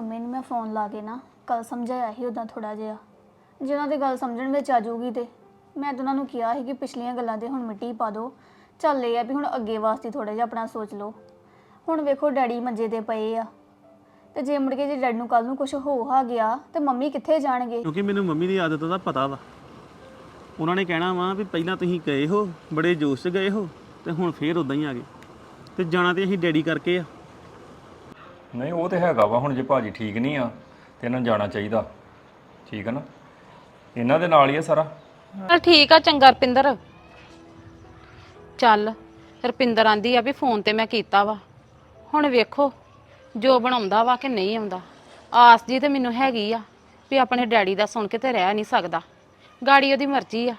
Mummy ਨੂੰ ਮੈਂ phone ਲਾ ਕੇ ਨਾ ਕੱਲ ਸਮਝਾਇਆ ਸੀ ਉਦਾਂ ਥੋੜਾ ਜਿਹਾ। ਜੇ ਉਹਨਾਂ ਦੀ ਗੱਲ ਸਮਝਣ ਵਿੱਚ ਆ ਜਾਊਗੀ ਤੇ। ਮੈਂ ਤਾਂ ਉਹਨਾਂ ਨੂੰ ਕਿਹਾ ਸੀ ਕਿ ਪਿਛਲੀਆਂ ਗੱਲਾਂ ਤੇ ਹੁਣ ਮਿੱਟੀ ਪਾ ਦਿਓ ਚੱਲ ਇਹ ਆ ਵੀ ਹੁਣ ਅੱਗੇ ਵਾਸਤੇ ਥੋੜਾ ਜਿਹਾ ਆਪਣਾ ਸੋਚ ਲਓ। ਹੁਣ ਵੇਖੋ ਡੈਡੀ ਮੰਜੇ ਤੇ ਪਏ ਆ। ਤੇ ਜੇ ਮੁੜ ਕੇ ਜੇ ਡੈਡ ਨੂੰ ਕੱਲ ਨੂੰ ਕੁਝ ਹੋ ਆ ਗਿਆ ਤੇ ਮੰਮੀ ਕਿੱਥੇ ਜਾਣਗੇ? ਕਿਉਂਕਿ ਮੈਨੂੰ ਮੰਮੀ ਦੀ ਆਦਤ ਦਾ ਪਤਾ ਵਾ। ਉਹਨਾਂ ਨੇ ਕਹਿਣਾ ਵਾ ਵੀ ਪਹਿਲਾਂ ਤੁਸੀਂ ਗਏ ਹੋ, ਬੜੇ ਜੋਸ਼ 'ਚ ਗਏ ਹੋ ਤੇ ਹੁਣ ਫੇਰ ਉਦਾਂ ਹੀ ਆ ਗਏ। ਤੇ ਜਾਣਾ ਤੇ ਅਸੀਂ ਡੈਡੀ ਕਰਕੇ ਆ। ਨਹੀਂ, ਉਹ ਤੇ ਹੈਗਾ ਵਾ, ਹੁਣ ਜੇ ਭਾਜੀ ਠੀਕ ਨਹੀਂ ਆ, ਤੇ ਇਹਨਾਂ ਨੂੰ ਜਾਣਾ ਚਾਹੀਦਾ। ਠੀਕ ਹੈ ਨਾ? ਇਹਨਾਂ ਦੇ ਨਾਲ ਹੀ ਆ ਸਾਰਾ। ਚਲ ਠੀਕ ਆ ਚੰਗਾ ਰਪਿੰਦਰ। ਚੱਲ, ਰਪਿੰਦਰ ਆਂਦੀ ਆ ਵੀ ਫੋਨ ਤੇ ਮੈਂ ਕੀਤਾ ਵਾ। ਹੁਣ ਵੇਖੋ, ਜੋ ਬਣਾਉਂਦਾ ਵਾ ਕਿ ਨਹੀਂ ਆਉਂਦਾ। ਆਸ ਜੀ ਤੇ ਮੈਨੂੰ ਹੈਗੀ ਆ ਵੀ ਆਪਣੇ ਡੈਡੀ ਦਾ ਸੁਣ ਕੇ ਤੇ ਰਹਿ ਨਹੀਂ ਸਕਦਾ। ਗਾੜੀ ਉਹਦੀ ਮਰਜ਼ੀ ਆ।